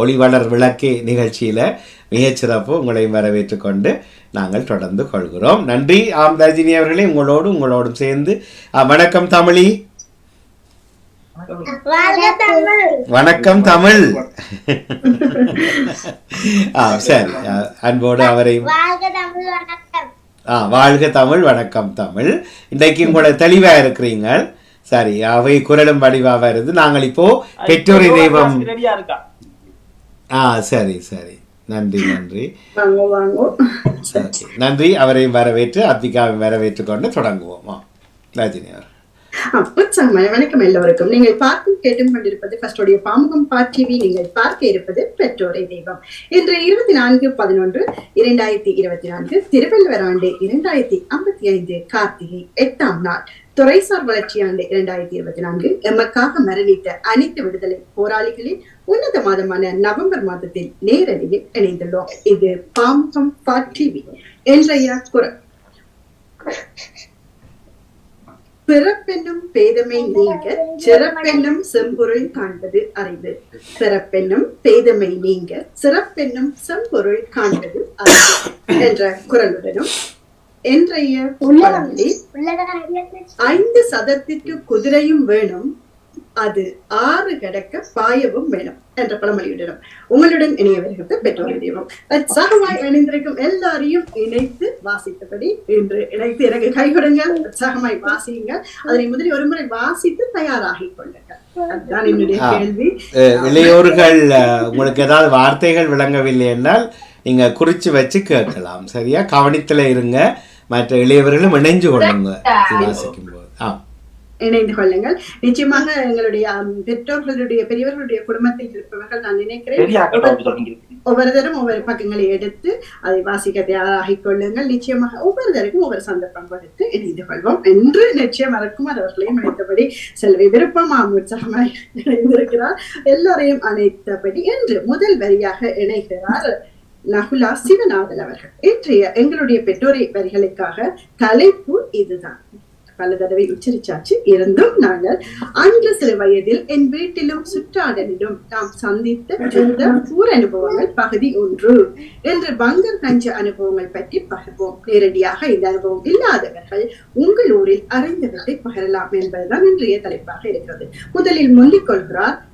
ஒளிவளர் விளக்கே நிகழ்ச்சியில் மிகச்சிறப்பு உங்களை வரவேற்றுக் கொண்டு நாங்கள் தொடர்ந்து கொள்கிறோம். நன்றி. ஆம் ரஜினி அவர்களே உங்களோடு உங்களோடும் சேர்ந்து வணக்கம் தமிழி. வணக்கம் தமிழ். ஆ சரி. அன்போடு அவரை வாழ்க தமிழ் வணக்கம். ஆ வாழ்க தமிழ் வணக்கம் தமிழ். இன்றைக்கு உங்களை தெளிவா இருக்கிறீங்க. சரி அவை குரலும் வடிவா வருது நாங்கள் இப்போ பெற்றோரை தெய்வம் ரெடியா இருக்கா? ஆ சரி சரி. நன்றி நன்றி. நன்றி. அவரையும் வரவேற்று அத்திகாவையும் வரவேற்று கொண்டு தொடங்குவோம். ரஜினி அவர் உற்சாகமான வணக்கம் எல்லோருக்கும். நீங்கள் பார்க்கும் கேட்டும் கொண்டிருப்பது ஃபர்ஸ்டோடைய பாமுகம் பா டிவி நீங்கள் பார்க்க இருப்பது பெற்றோரை தெய்வம். இன்று இருபத்தி நான்கு பதினொன்று இரண்டாயிரத்தி இருபத்தி நான்கு திருவள்ளுவர் ஆண்டு இரண்டாயிரத்தி ஐம்பத்தி ஐந்து கார்த்திகை எட்டாம் நாள். துறைசார் வளர்ச்சி ஆண்டு இரண்டாயிரத்தி இருபத்தி நான்கு எமக்காக மரணித்த அனைத்து விடுதலை போராளிகளின் உன்னத மாதமான நவம்பர் மாதத்தில் நேரடியில் இணைந்துள்ளோம். இது பாம்பம் டிவி இன்றைய குரல் பிறப்பென்னும் பேதமை நீங்க சிறப்பென்னும் செம்பொருள் காண்பது அறிவு. பிறப்பென்னும் பேதமை நீங்க சிறப்பென்னும் செம்பொருள் காண்பது அறிவு என்ற குரலுடனும் பழமொழி ஐந்து சதத்திற்கு குதிரையும் வேணும். அது ஆறு கடக்க பாயவும் வேணும் என்ற பழமொழியுடனும் உங்களுடன் இணைய வருகிறது பெற்றோர் தெய்வம். உற்சாகமாய் இணைந்திருக்கும் எல்லாரையும் இணைத்து வாசித்தபடி இன்று இணைத்து எனக்கு கைகொடுங்கள் உற்சாகமாய் வாசியுங்கள். அதனை முதலில் ஒரு முறை வாசித்து தயாராகிக் கொள்ளுங்கள். அதுதான் என்னுடைய. கேள்வி. இளையோர்கள் உங்களுக்கு ஏதாவது வார்த்தைகள் விளங்கவில்லை என்றால் நீங்க குறிச்சு வச்சு கேட்கலாம். சரியா? கவனித்துல இருங்க. மற்ற இளையவர்களும் இணைஞ்சு கொள்ளுங்க. இது வாசிக்கும் போது ஆ. இணைந்து கொள்ளுங்கள். நிச்சயமாக எங்களுடைய பெற்றோர்களுடைய பெரியவர்களுடைய குடும்பத்தில் இருப்பவர்கள் நான் நினைக்கிறேன். ஒவ்வொருத்தரும் ஒவ்வொரு பக்கங்களை எடுத்து அதை வாசிக்க தயாராகிக் கொள்ளுங்கள். நிச்சயமாக ஒவ்வொருத்தருக்கும் ஒவ்வொரு சந்தர்ப்பம் கொடுத்து இணைந்து கொள்வோம். என்று நிச்சயம் மறக்கும் அவர்களையும் அழைத்தபடி செல்வி விருப்பமாம் உற்சாகமாய் இணைந்திருக்கிறார் எல்லோரையும் அழைத்தபடி என்று முதல் வரியாக இணைகிறார் நகுலா சிவநாதன் அவர்கள். இன்றைய எங்களுடைய பெற்றோரை வரிகளுக்காக தலைப்பு இதுதான். பல தடவை உச்சரிச்சாச்சு. இருந்தும் நாங்கள் அன்று சில வயதில் என் வீட்டிலும் சுற்றாடலிலும் நாம் சந்தித்த இந்த ஊர் அனுபவங்கள் பகுதி ஒன்று. என்று பங்கர் கஞ்ச அனுபவங்கள் பற்றி பகிர்வோம் நேரடியாக இந்த அனுபவம் இல்லாதவர்கள் உங்கள் ஊரில் அறிந்தவற்றை பகிரலாம் என்பதுதான் இன்றைய தலைப்பாக இருக்கிறது. முதலில் முந்திக்